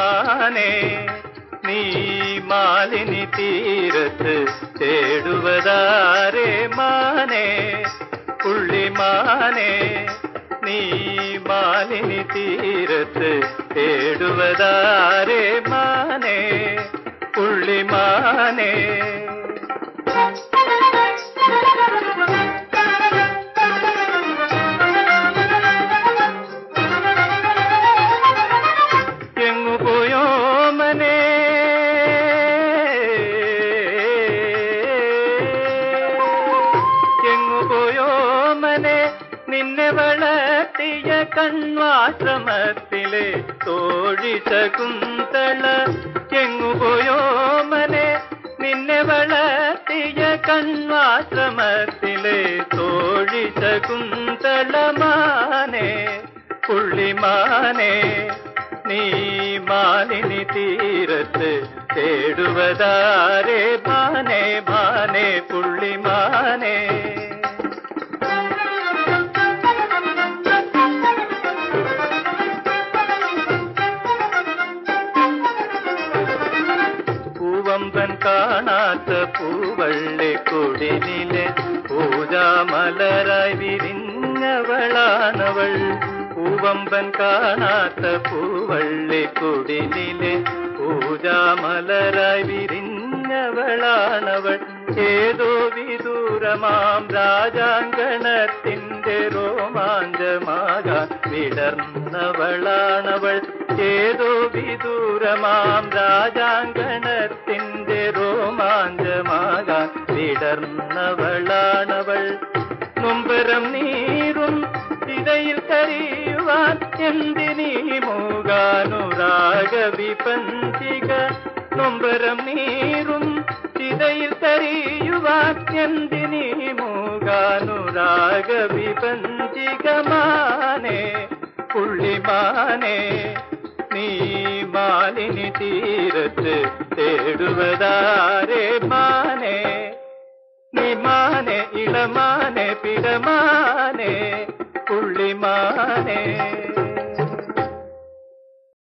மானே நீ மாலினி தீரத்து தேடுவதாரே மானே. புள்ளி மானே நீ மாலினி தீரத்து தேடுவதாரே மானே. புள்ளி மானே നിന്നെ വളർത്തിയ കൺവാശ്രമത്തിലെ തോഴി ശകുന്തള എങ്ങു പോയോ മനെ നിന്നെ വളർത്തിയ കൺവാശ്രമത്തിലെ തോഴി ശകുന്തളമാനെ പുള്ളിമാനെ നീ മാലിനി തീരത്ത് തേടുവതാരേ മാനെ മാനെ കാണാത്ത പൂവള്ളി കൊടിനിലെ പൂജാമലരായി വിരിഞ്ഞവളാണവൾ. പൂവമ്പൻ കാണാത്ത പൂവള്ളി കൊടിനിലെ പൂജാമലരായി വിരിഞ്ഞവളാണവൾ. ഏതോ വിദൂരമാം രാജാങ്കണത്തിന്റെ രോമാഞ്ചമാകാൻ വിടർന്നവളാണവൾ. ഏതോ വിദൂരമാം രാജാങ്കണത്തിന്റെ വിടർന്നവളാണവൾ നൊമ്പരം നീറും ഇതയിൽ കരയുവാൻ എന്തിനീ മൂകാനുരാഗ വിപഞ്ചിക നൊമ്പരം നീറും ചിതയിൽ കരയുവാൻ എന്തിനീ മൂകാനുരാഗ വിപഞ്ചികമാനെ പുള്ളിമാനെ നീ മാലിനി തീരത്ത് തേടുവതാരേ മാനെ தாய்மானே இடமானே பிடமானே